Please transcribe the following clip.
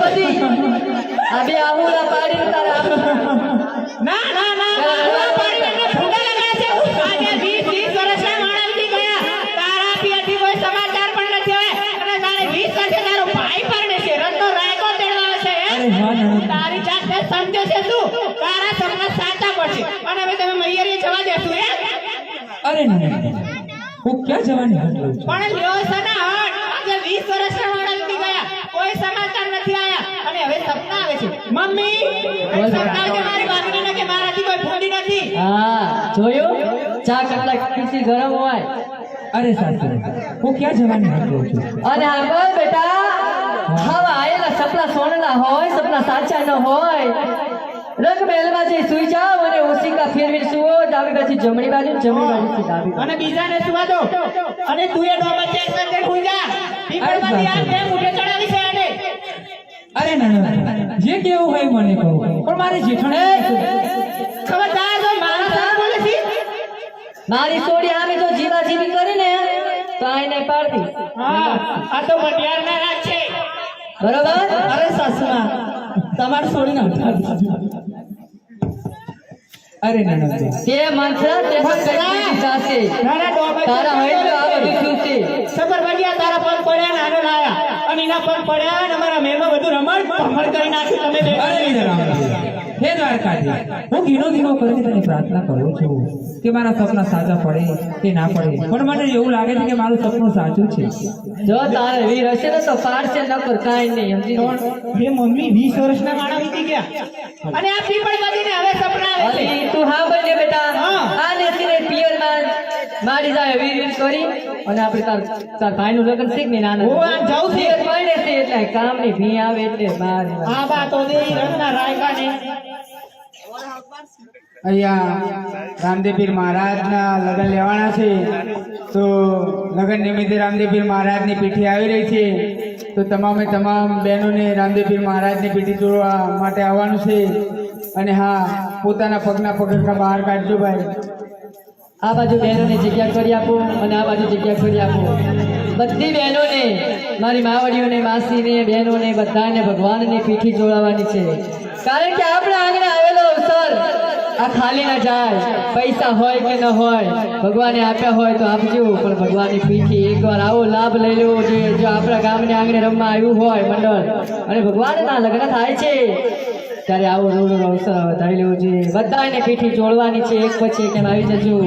બધી આ બે આવા પાડીને ફૂંડા લગાડે છે આજે 20 20 વર્ષના માણસથી ગયા તારા પિયાથી કોઈ સમાચાર પણ નથી હોય અને તારે 20 વર્ષે તારો ભાઈ છે રત્નો રાયકો છે? અરે હા નણંદ તારી જાતને છે તું તારા સપના સાચા પડશે અને હવે તમે મૈયરે જવા દેશું, હે અરે નણંદ હું ક્યાં જવાની હટ લઉં છું? પણ લ્યો સના હટ આજે 20 વર્ષના માણસથી ગયા. કોઈ સમાચાર નથી આયા. અને હવે સપના આવે છે. મમ્મી સપના છે મારી બાજરીના કે મારાથી કોઈ ફૂંડી નથી. હા જોયું? ચા કેટલા કિસી ગરમ હોય. અરે સાસુ હું ક્યાં જવાની હટ લઉં છું? અને આ બોલ બેટા હવે આયેલા સપના સોનેલા હોય સપના સાચા ન હોય. રંગ મહેલમાં જઈ સુઈ જાઓ અને ઓશિકા ફેરવી સુવો. ડાબી બાજુ જમણી બાજુ જમણી બાજુથી ડાબી બાજુ. અને બીજાને સુવા દો. અને તું એ ડોબા ચેક કરજે ખુઈ જા. પીપળમાંથી આ બે મુઠે ચડાવી છે આને? અરે ના જે કેવું હોય મને કહો. પણ મારે જીઠણે ખબરદાર જો મારા સાથ બોલે છે. મારી સોડી આમે જો જીવા જીવી કરીને તો આઈને પાડવી હા આ તો મટિયાર ના રાખ છે. બરોબર? અરે સાસુમાં તમારે છોડીને ઉઠાડી અરે નણંદ તે મંત્ર તે જાશે તારા ડોબા તારા હોય તો આ બધું થયું છે? સબરબડિયા તારા પગ પડ્યા ને આને લાયા. અને એના પગ પડ્યા અને અમારા મેમાં બધું રમણ ભમણ કરી નાખ્યું. તમે બે અરે રામ કાઢી. હું ધીનો ધીનો કરીને તને પ્રાર્થના કરું છું કે મારા સપના સાચા પડે કે ના પડે. પણ મને એવું લાગે છે કે મારું સપનું સાચું છે. જો તારે વીર હશે ને તો પાડશે પર કાંઈ નહીં સમજી. હે મમ્મી 20 વર્ષના માણા વીતી ગયા અને આ પીપળ બધીને હવે સપના આવે છે. તું હા બને બેટા. આ નેસીને પિયરમાં મારી જાય એવી રીત કરી અને આપણે તાર તાર ભાઈનું લગ્ન છે કે નાના. હું આ જાઉં છું. પિયર છે એટલે કામની ભી આવે એટલે બહાર આ બા તો દેવી રંગના રાયકા ને અહીંયા રામદેવપીર મહારાજના લગ્ન લેવાના છે. તો લગ્ન નિમિત્તે રામદેવપીર મહારાજની પીઠી આવી રહી છે. તો તમામે તમામ બહેનોને રામદેવપીર મહારાજની પીઠી જોડવા માટે આવવાનું છે. અને હા, પોતાના પગના પગરખા બહાર કાઢજો ભાઈ. આ બાજુ બહેનોને જગ્યા કરી આપો અને આ બાજુ જગ્યા કરી આપો. બધી બહેનોને, મારી માવડીઓને, માસીને, બહેનોને, બધાને ભગવાનની પીઠી જોડાવાની છે. કારણ કે આપણા આંગણે આ ખાલી ના જાય. પૈસા હોય કે ન હોય, ભગવાને આપ્યા હોય તો આપજો, પણ ભગવાનની પીઠી એકવાર આવો, લાભ લઈ લેવો જોઈએ. જો આપણા ગામને આંગણે રમવા આવ્યું હોય, મંડળ, અને ભગવાનના લગ્ન થાય છે, ત્યારે આવો રોડ અવસર વધારી લેવો જોઈએ. બધાને પીઠી જોડવાની છે, એક પછી એક આવી જજો.